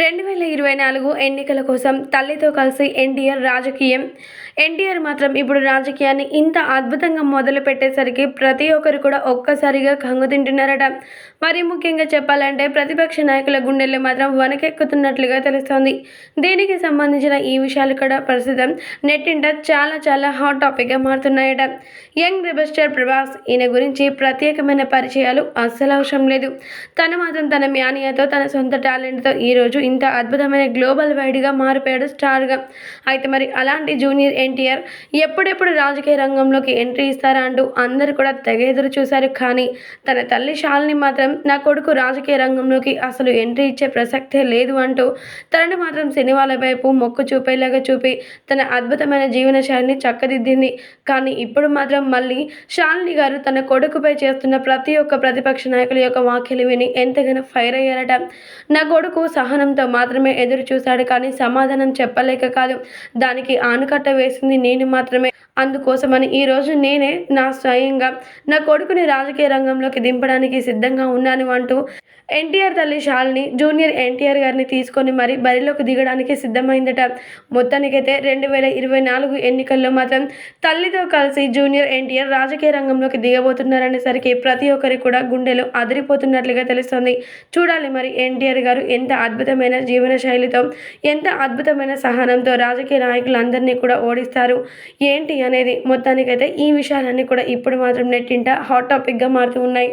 రెండు వేల ఇరవై నాలుగు ఎన్నికల కోసం తల్లితో కలిసి ఎన్డీఆర్ రాజకీయం. ఎన్టీఆర్ మాత్రం ఇప్పుడు రాజకీయాన్ని ఇంత అద్భుతంగా మొదలు పెట్టేసరికి ప్రతి ఒక్కరు కూడా ఒక్కసారిగా కంగు తింటున్నారట. మరి ముఖ్యంగా చెప్పాలంటే ప్రతిపక్ష నాయకుల గుండెల్లో మాత్రం వనకెక్కుతున్నట్లుగా తెలుస్తోంది. దీనికి సంబంధించిన ఈ విషయాలు కూడా ప్రస్తుతం నెట్టింట చాలా చాలా హాట్ టాపిక్గా మారుతున్నాయట. యంగ్ రెబస్టర్ ప్రభాస్ ఈయన గురించి ప్రత్యేకమైన పరిచయాలు అస్సలు అవసరం లేదు. తను మాత్రం తన మ్యానియాతో తన సొంత టాలెంట్తో ఈరోజు ఇంత అద్భుతమైన గ్లోబల్ వైడ్గా మారిపోయాడు స్టార్గా. అయితే మరి అలాంటి జూనియర్ ఎన్టీఆర్ ఎప్పుడెప్పుడు రాజకీయ రంగంలోకి ఎంట్రీ ఇస్తారా అంటూ అందరూ కూడా తెగ ఎదురు చూశారు. కానీ తన తల్లి శాలిని మాత్రం నా కొడుకు రాజకీయ రంగంలోకి అసలు ఎంట్రీ ఇచ్చే ప్రసక్తే లేదు అంటూ తనని మాత్రం సినిమాల వైపు మొక్కు చూపేలాగా చూపి తన అద్భుతమైన జీవన శైలిని చక్కదిద్దింది. కానీ ఇప్పుడు మాత్రం మళ్ళీ శాలిని గారు తన కొడుకుపై చేస్తున్న ప్రతి ఒక్క ప్రతిపక్ష నాయకుల యొక్క వ్యాఖ్యలు విని ఎంతగానో ఫైర్ అయ్యారట. నా కొడుకు సహనం ఆనందంతో మాత్రమే ఎదురు చూశాడు కానీ సమాధానం చెప్పలేక కాదు. దానికి ఆనకట్ట వేసింది నేను మాత్రమే. అందుకోసమని ఈరోజు నేనే నా స్వయంగా నా కొడుకుని రాజకీయ రంగంలోకి దింపడానికి సిద్ధంగా ఉన్నాను అంటూ ఎన్టీఆర్ తల్లి శాలిని జూనియర్ ఎన్టీఆర్ గారిని తీసుకొని మరి బరిలోకి దిగడానికి సిద్ధమైందట. మొత్తానికైతే రెండు వేల ఇరవై నాలుగు ఎన్నికల్లో మాత్రం తల్లితో కలిసి జూనియర్ ఎన్టీఆర్ రాజకీయ రంగంలోకి దిగబోతున్నారనేసరికి ప్రతి ఒక్కరికి కూడా గుండెలు అదిరిపోతున్నట్లుగా తెలుస్తుంది. చూడాలి మరి ఎన్టీఆర్ గారు ఎంత అద్భుతమైన జీవన శైలితో ఎంత అద్భుతమైన సహనంతో రాజకీయ నాయకులందరినీ కూడా ఓడిస్తారు. ఏంటి అనేది మొత్తానికైతే ఈ విషయాలన్నీ కూడా ఇప్పుడు మాత్రం నెట్టింట హాట్ టాపిక్గా మారుతూ ఉన్నాయి.